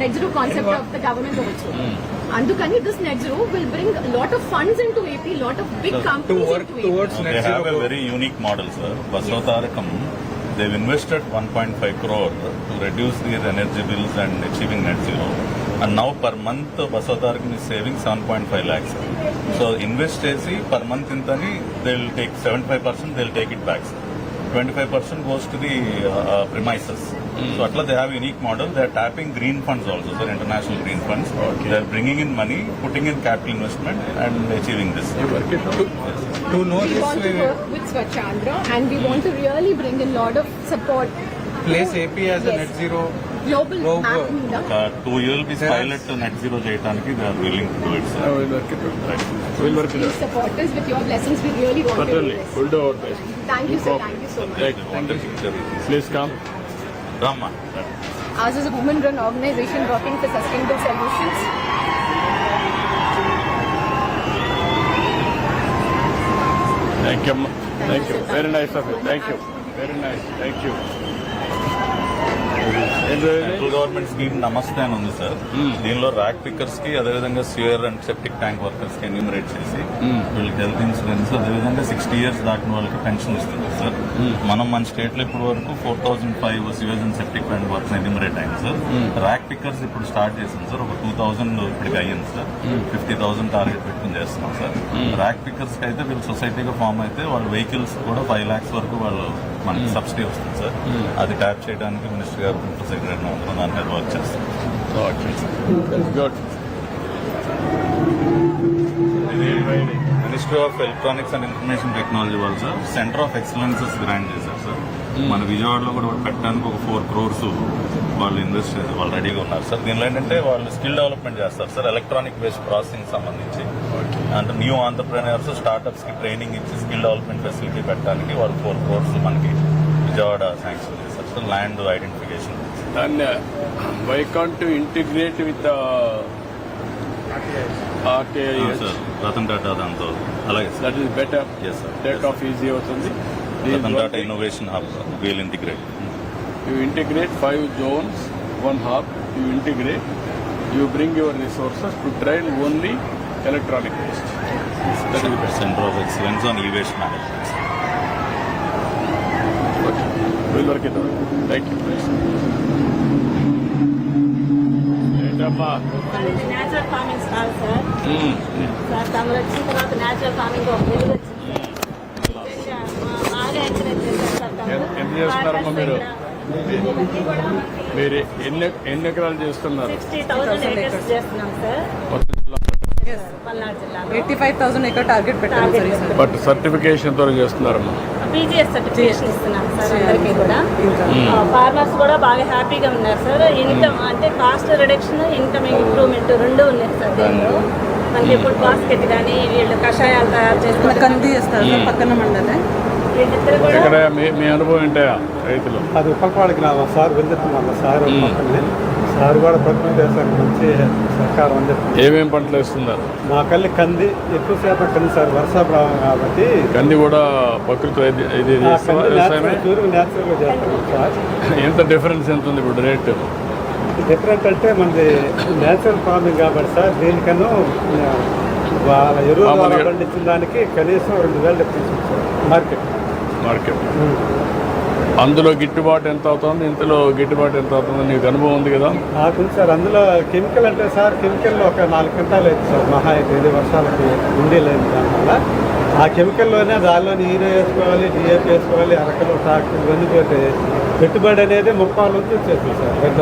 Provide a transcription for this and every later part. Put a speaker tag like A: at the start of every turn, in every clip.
A: Net zero concept of the government also అందుకని this net zero will bring lot of funds into AP lot of big
B: To
A: companies
B: work
A: into
B: towards
C: They
B: net
C: have a
B: zero.
C: very unique model, sir. Basavatarakam, they've invested 1.5 crore to reduce their energy bills and achieving net zero. And now per month, Basavatarakam is saving 7.5 lakhs. So invest చేసి per month ఇంతని they'll take 75%, they'll take it back. sir. 25% goes to the uh, uh premises. Mm. So Atla, they have a unique model. They are tapping green funds also, so international green funds. Okay. They are bringing in money, putting in capital investment, and achieving this.
B: To, to know
A: we this, want to work with Swachandra, and we want to really bring a lot of support.
B: Place AP as
A: yes.
B: a net zero
A: global map. Uh,
C: two years pilot to net zero they are willing to do it, sir.
B: Oh,
C: I
B: will work it out. Right.
D: We'll work it out.
A: Support us with your blessings. We really want Certainly. to do this.
D: We'll do our best.
A: Thank you, you sir. Thank you.
D: Please come women run organization working thank you thank you very nice thank you very nice thank
C: you government scheme నమస్తే అని ఉంది sir దీనిలో rag పికర్స్కి అదేవిధంగా sewer and septic tank వర్కర్స్కి enumerate చేసి వీళ్ళకి health insurance అదేవిధంగా సిక్స్టీ ఇయర్స్ దాటిన వాళ్ళకి పెన్షన్ ఇస్తుంది సార్ మనం మన స్టేట్లో ఇప్పుడు వరకు four thousand five and septic tank works enumerate అయింది సార్ ర్యాక్ పిక్కర్స్ ఇప్పుడు స్టార్ట్ చేసింది సార్ ఒక టూ థౌసండ్ ఇప్పటికి అయ్యింది సార్ ఫిఫ్టీ థౌసండ్ టార్గెట్ పెట్టుకుని చేస్తున్నాం సార్ ర్యాక్ పిక్కర్స్కి అయితే వీళ్ళు సొసైటీగా ఫామ్ అయితే వాళ్ళ వెహికల్స్ కూడా ఫైవ్ లాక్స్ వరకు వాళ్ళు మనకి సబ్సిడీ వస్తుంది సార్ అది ట్యాప్ చేయడానికి మినిస్టర్ గారు సెక్రటరీ దాని మీద వర్క్ చేస్తాం. Ministry of electronics and information technology వాళ్ళు sir centre of excellences grant చేశారు సార్. మన విజయవాడలో కూడా పెట్టడానికి ఒక ఫోర్ క్రోర్స్ వాళ్ళు ఇన్వెస్ట్ చేసి వాళ్ళు రెడీగా ఉన్నారు సార్. దీనిలో ఏంటంటే వాళ్ళు స్కిల్ డెవలప్మెంట్ చేస్తారు సార్ ఎలక్ట్రానిక్ బేస్డ్ ప్రాసెసింగ్ సంబంధించి. అంటే న్యూ ఆంటర్ప్రీనర్స్ స్టార్ట్అప్స్కి ట్రైనింగ్ ఇచ్చి స్కిల్ డెవలప్మెంట్ ఫెసిలిటీ పెట్టడానికి వాళ్ళు ఫోర్ క్రోర్స్ మనకి విజయవాడ శాంక్షన్ చేశారు sir. Land identification
D: And uh, why can't you integrate with the RTIS?
C: Sir Ratan Tata దాంతో అలాగే
D: అవుతుంది.
C: Ratan
D: one
C: Tata
D: thing,
C: innovation hub will integrate
D: You integrate five zones, one hub, you integrate, you bring your resources to train only electronic waste. That is best.
C: Centre of excellence on e waste management.
D: Thank you. Please. ఏంటమ్మా
E: natural farming stall sir
D: మ్మ్.
E: Sir తమరు వచ్చిన తర్వాత natural farming ఒక వెలుగు వచ్చింది sir నిజంగా మా- బాగా ఎంకరేజ్ చేశారు సార్ తమరు.
D: ఎంత- చేస్తున్నారమ్మా మీరు? మీరు ఎన్ని ఎన్ని ఎకరాలు చేస్తున్నారు
E: సిక్స్టీ థౌసండ్ చేస్తున్నాం సార్
F: ఎయిటీ ఫైవ్ థౌసండ్ ఎక్కడ టార్గెట్ పెట్టారు.
D: బట్ సర్టిఫికేషన్తో చేస్తున్నారమ్మా
E: పీజీఎస్ సర్టిఫికేషన్ ఇస్తున్నాం సార్ అందరికీ కూడా. ఫార్మర్స్ కూడా బాగా హ్యాపీగా ఉన్నారు సార్. ఇన్కమ్ అంటే కాస్ట్ రిడక్షన్ ఇన్కమ్ ఇంప్రూవ్మెంట్ రెండు ఉన్నాయి సార్ దీనిలో మనకి ఇప్పుడు బాస్కెట్ కానీ వీళ్ళు కషాయాలు తయారు చేసుకుంటారు
F: కంది చేస్తారు సార్ పక్కన మండలే.
E: వీళ్ళిద్దరు కూడా
D: ఎక్కడ మీ అనుభవం ఏంటయా రైతులు?
G: అది ఉప్పలపాడు గ్రామం సార్ వెళ్తున్నాం సార్ సార్ కూడా ప్రకృతి దేశానికి మంచి సహకారం అందిస్తుంది
D: ఏమేం పంటలు వేస్తున్నారు?
G: మా కల్లి కంది ఎక్కువ శాతం కంది సార్ వర్షాభావం కాబట్టి.
D: కంది కూడా ప్రకృతి ఇది
G: న్యాచురల్గా చేస్తాం సార్.
D: ఎంత డిఫరెన్స్ ఎంత ఉంది ఇప్పుడు రేటు
G: డిఫరెంట్ అంటే మనది న్యాచురల్ ఫార్మింగ్ కాబట్టి సార్ దీనికన్నా వాళ్ళ ఎరువుల పండించిన దానికి కనీసం రెండు వేలు డిఫరెన్స్ మార్కెట్.
D: మార్కెట్ అందులో గిట్టుబాటు ఎంత అవుతుంది? ఇంతలో గిట్టుబాటు ఎంత అవుతుంది? నీకు అనుభవం ఉంది కదా?
G: నాకు సార్. అందులో కెమికల్ అంటే సార్ కెమికల్లో ఒక నాలుగు క్వింటాలు అయితే సార్. మహా అయితే ఇది వర్షాలకి ఉండి లేదు దానివల్ల. ఆ కెమికల్లోనే దానిలోని హీరో వేసుకోవాలి డిఏపి వేసుకోవాలి అరకలు ట్రాక్టర్ ఇవన్నీ పెట్టుబడి అనేది ముప్పాల నుంచి వచ్చేసింది సార్. పెద్ద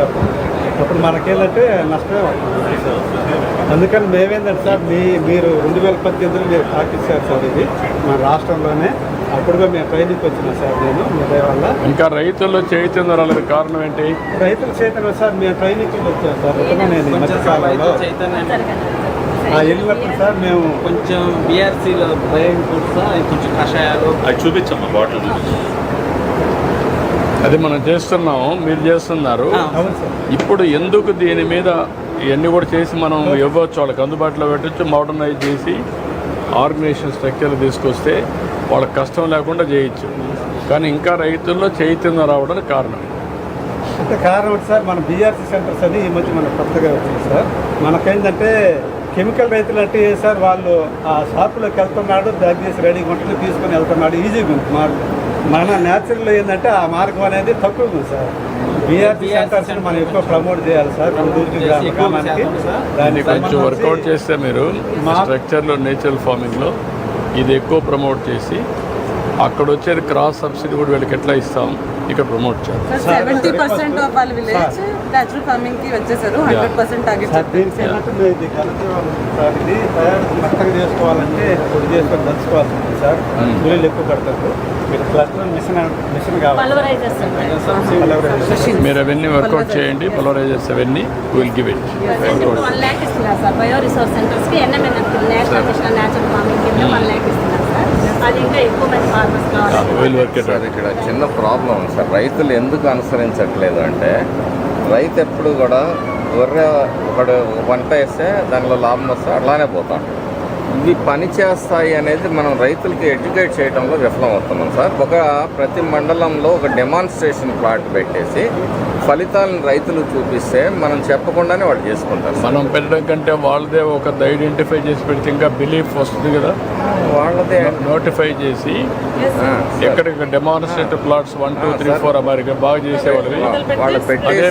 G: అప్పుడు మనకేంటంటే నష్టమే అందుకని మేమేంటంటే సార్ మీ మీరు రెండు వేల పద్దెనిమిదిలో మీరు పాకిస్తారు సార్ ఇది మన రాష్ట్రంలోనే. అప్పుడుగా మేము ట్రైనింగ్కి వచ్చినా సార్ నేను మీ వల్ల.
D: ఇంకా రైతుల్లో చైతన్యం రాలేదు కారణం ఏంటి?
G: రైతుల చేతన సార్ మేము ట్రైనింగ్కి వచ్చాం సార్ ఈ మధ్యకాలంలో ఆ వెళ్ళినప్పుడు సార్ మేము
B: కొంచెం బీఆర్సీలో బ్రెయిన్ ఫుడ్స్ కొంచెం కషాయాలు.
C: అది చూపించమ్మా బాటిల్ చూపించు
D: అది మనం చేస్తున్నాం మీరు చేస్తున్నారు. ఇప్పుడు ఎందుకు దీని మీద ఇవన్నీ కూడా చేసి మనం ఇవ్వచ్చు? వాళ్ళకి అందుబాటులో పెట్టచ్చు మోడర్నైజ్ చేసి ఆర్గనైజేషన్ స్ట్రక్చర్ తీసుకొస్తే వాళ్ళకి కష్టం లేకుండా చేయొచ్చు. కానీ ఇంకా రైతుల్లో చైతన్యం రావడానికి కారణం.
G: అంటే కారణం సార్ మన బీఆర్సీ సెంటర్స్ అని ఈ మధ్య మనకు కొత్తగా వచ్చింది సార్. మనకేంటంటే కెమికల్ రైతులు అంటే సార్ వాళ్ళు ఆ షాపులోకి వెళ్తున్నాడు బ్యాగ్ చేసి రెడీగా ఉంటుంది తీసుకొని వెళ్తున్నాడు. ఈజీగా ఉంది మార్గం మన న్యాచురల్ ఏంటంటే ఆ మార్గం అనేది తక్కువగా ఉంది సార్. బీఆర్సీ సెంటర్స్ మనం ఎక్కువ ప్రమోట్ చేయాలి సార్ గ్రామానికి.
D: దాన్ని కొంచెం వర్కౌట్ చేస్తే మీరు
G: మా-
D: స్ట్రక్చర్లో నేచురల్ ఫార్మింగ్లో ఇది ఎక్కువ ప్రమోట్ చేసి అక్కడ వచ్చేది క్రాస్ సబ్సిడీ కూడా వీళ్ళకి ఎట్లా ఇస్తాం ఇక్కడ ప్రమోట్
G: చేసుకోవాలంటే చేసుకొని సార్ కూలీలు ఎక్కువ మీరు క్లస్టర్ మిషన్ మిషన్ కావాలి
E: పల్వరైజర్స్
G: Pulverization.
D: మీరు అవన్నీ వర్కౌట్ చేయండి పొలరైజర్స్ అవన్నీ విల్ గివ్ ఇట్
E: వన్ అది ఇంకా ఎక్కువ మంది ఫార్మర్స్ కావాలి.
D: విల్ వర్క్ ఇట్
H: సార్ ఇక్కడ చిన్న ప్రాబ్లం ఉంది సార్. రైతులు ఎందుకు అనుసరించట్లేదు అంటే రైతు ఎప్పుడు కూడా గొర్రె ఒకడు వంట వేస్తే దానిలో లాభం వస్తే అట్లానే పోతాం ఇవి పని చేస్తాయి అనేది మనం రైతులకి ఎడ్యుకేట్ చేయడంలో విఫలం అవుతున్నాం సార్. ఒక ప్రతి మండలంలో ఒక డెమాన్స్ట్రేషన్ ప్లాట్ పెట్టేసి ఫలితాలను రైతులు చూపిస్తే మనం చెప్పకుండానే వాళ్ళు చేసుకుంటారు
D: మనం పెట్టడం కంటే వాళ్ళదే ఒక ఐడెంటిఫై చేసి పెడితే ఇంకా బిలీఫ్ వస్తుంది కదా.
H: వాళ్ళదే.
D: నోటిఫై చేసి. ఎక్కడికి demonstrative plots one two three four America బాగా చేసేవాళ్ళవి
H: వాళ్ళు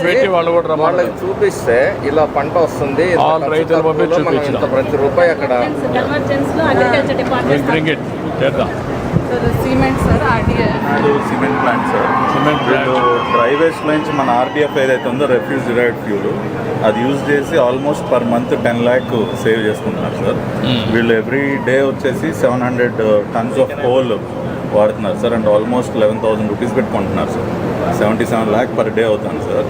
D: పెట్టి వాళ్ళు కూడా.
H: వాళ్ళకి చూపిస్తే ఇలా పంట వస్తుంది
D: రైతులు
H: ప్రతి రూపాయి అక్కడ
E: కన్వర్జెన్స్లో అగ్రికల్చర్ డిపార్ట్మెంట్
D: బ్రింగ్ ఇట్ చేద్దాం.
F: Sir cement sir RDF
C: cement plant sir
D: cement
C: వీళ్ళు డ్రై వేస్ట్ నుంచి మన ఆర్డిఎఫ్ ఏదైతే ఉందో రెఫ్యూజ్ డిరైవ్డ్ ఫ్యూల్ అది యూజ్ చేసి almost per month ten lakh save చేసుకుంటున్నారు సార్ వీళ్ళు ఎవ్రీ డే వచ్చేసి seven hundred tons of coal వాడుతున్నారు sir. And almost eleven thousand rupees పెట్టుకుంటున్నారు sir. Seventy seven lakh per day అవుతుంది సార్.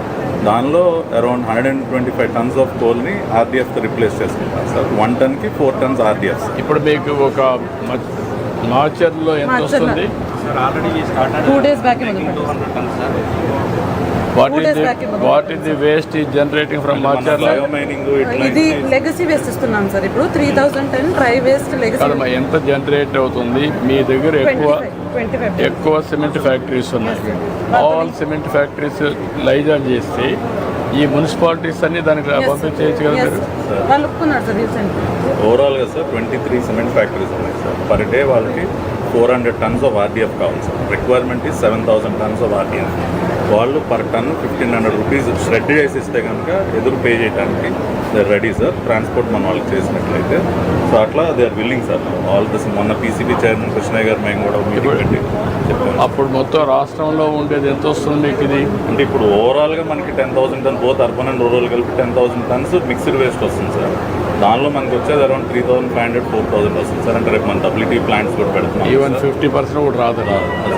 C: దానిలో around hundred and twenty five tons of కోల్ని ఆర్డిఎఫ్తో replace చేసుకుంటారు sir. One టన్కి four tons RDF
D: ఇప్పుడు మీకు ఒక మార్చర్లో ఎంత. వస్తుంది?
F: Two days back
D: what is. What is the waste is generating from
C: ఇట్లా
F: ఇది లెగసీ వేస్ట్ ఇస్తున్నాం సార్. ఇప్పుడు three thousand ten dry waste legacy
D: ఎంత జనరేట్ అవుతుంది? మీ దగ్గర ఎక్కువ ఎక్కువ సిమెంట్ ఫ్యాక్టరీస్ ఉన్నాయి. ఆల్ సిమెంట్ ఫ్యాక్టరీస్ లైజాన్ చేస్తే ఈ మున్సిపాలిటీస్ అన్ని దానికి పంపించేయచ్చు కదా మీరు
F: వాళ్ళు ఒప్పుకున్నారు సార్ రీసెంట్.
C: ఓవరాల్గా sir twenty three cement factories ఉన్నాయి సార్. పర్ డే వాళ్ళకి four hundred tons of RDF కావాలి సార్. రిక్వైర్మెంట్ ఈ seven thousand tons of RDF వాళ్ళు per ton fifteen hundred rupees shed చేసి ఇస్తే కనుక ఎదురు పే చేయడానికి దే రెడీ సార్ ట్రాన్స్పోర్ట్ మన వాళ్ళకి చేసినట్లయితే. సో అట్లా they are willing sir all this మొన్న పీసీబీ చైర్మన్ కృష్ణయ్య గారు మేము కూడా పెట్టి చెప్పాము.
D: అప్పుడు మొత్తం రాష్ట్రంలో ఉండేది ఎంత వస్తుంది మీకు ఇది?
C: అంటే ఇప్పుడు ఓవరాల్గా మనకి ten thousand ton both urban and rural కలిపి ten thousand tons mixed waste వస్తుంది సార్ దానిలో మనకి వచ్చేది around three thousand five hundred four thousand వస్తుంది సార్ అంటే రేపు మన డబ్ల్యూటీ ప్లాంట్స్ కూడా పెడుతున్నాం
D: ఈవెన్. ఫిఫ్టీ పర్సెంట్ కూడా రాదు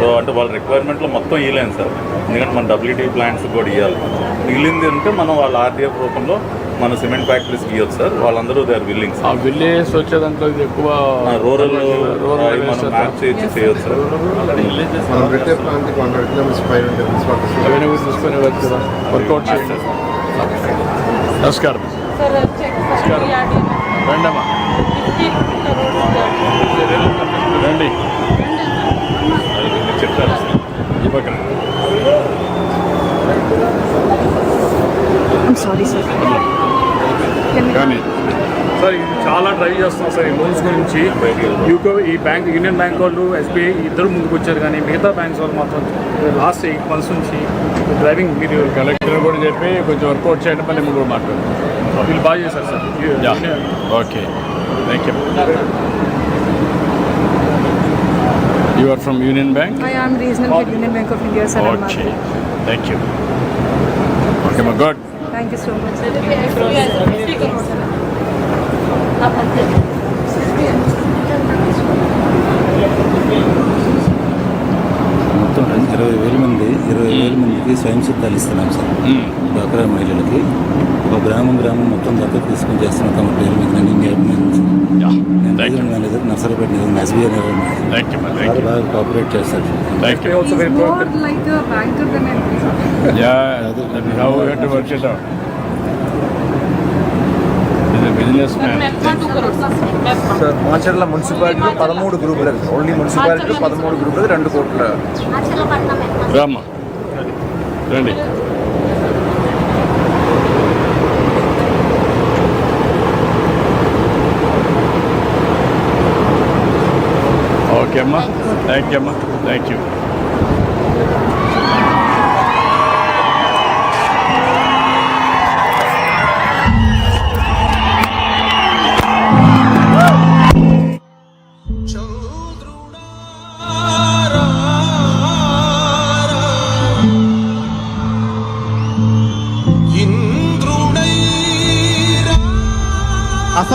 C: సో అంటే వాళ్ళ రిక్వైర్మెంట్లో మొత్తం ఇవ్వలేము సార్ ఎందుకంటే మన డబ్ల్యూటీ ప్లాంట్స్ కూడా ఇవ్వాలి. మిగిలింది అంటే మనం వాళ్ళ ఆర్డీఎఫ్ రూపంలో మన సిమెంట్ ఫ్యాక్టరీస్కి ఇవ్వచ్చు సార్. వాళ్ళందరూ దే ఆర్ విల్లింగ్
D: ఆ
C: సార్
D: విలేజ్ వచ్చే దాంట్లో ఇది ఎక్కువ
C: రూరల్
D: రూరల్
C: మనం మ్యాప్ చేసి చేయొచ్చు సార్.
I: మనం పెట్టే ప్రాంతానికి one hundred kilometres five hundred municipalities
D: అవన్నీ కూడా తీసుకొని వచ్చు కదా. వర్కౌట్ చేయండి. నమస్కారం.
F: సార్ చెక్
D: రండమ్మా. రండి
C: చెప్తారు సార్
D: ఈ పక్కన
A: సారీ సార్
D: కానీ
J: సార్ ఇది ట్రై చేస్తున్నాం సార్ ఈ లోన్స్ గురించి. యూకో ఈ బ్యాంక్ యూనియన్ బ్యాంక్ వాళ్ళు ఎస్బీఐ ఇద్దరు ముందుకు వచ్చారు కానీ మిగతా బ్యాంక్స్ వాళ్ళు మాత్రం లాస్ట్ ఎయిట్ మంత్స్ నుంచి డ్రైవింగ్ మీరు
D: కలెక్టర్ కూడా చెప్పి కొంచెం వర్కౌట్ చేయడం మళ్ళీ మీరు కూడా మాట్లాడు
J: వీళ్ళు బాగా చేశారు sir.
D: Okay thank you you are from union bank
K: I am regional head Union Bank of India,
D: okay
K: Margaret.
D: Thank you okay మా good
K: Thank you so much.
L: మొత్తం ఇరవై వేల మంది ఇరవై మందికి స్వయం సిద్ధాలు ఇస్తున్నాం సార్. డ్వాక్రా మహిళలకి ఒక గ్రామం గ్రామం మొత్తం దత్తత తీసుకొని చేస్తున్నాం. తమ పేరు మీద నేను మేనేజర్ నర్సరాపేట నిజం SBI manager
D: thank you thank
L: చాలా
D: యూ
L: బాగా కోఆపరేట్ చేస్తారు.
D: బిజినెస్
I: సార్ మాచర్ల మున్సిపాలిటీలో పదమూడు గ్రూపులు ఓన్లీ మున్సిపాలిటీలో పదమూడు గ్రూపులు రెండు కోట్ల.
D: రామ్మా Okay, Emma. Thank you, Thank you.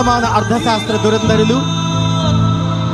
M: అసమాన అర్థశాస్త్ర దురంధరులు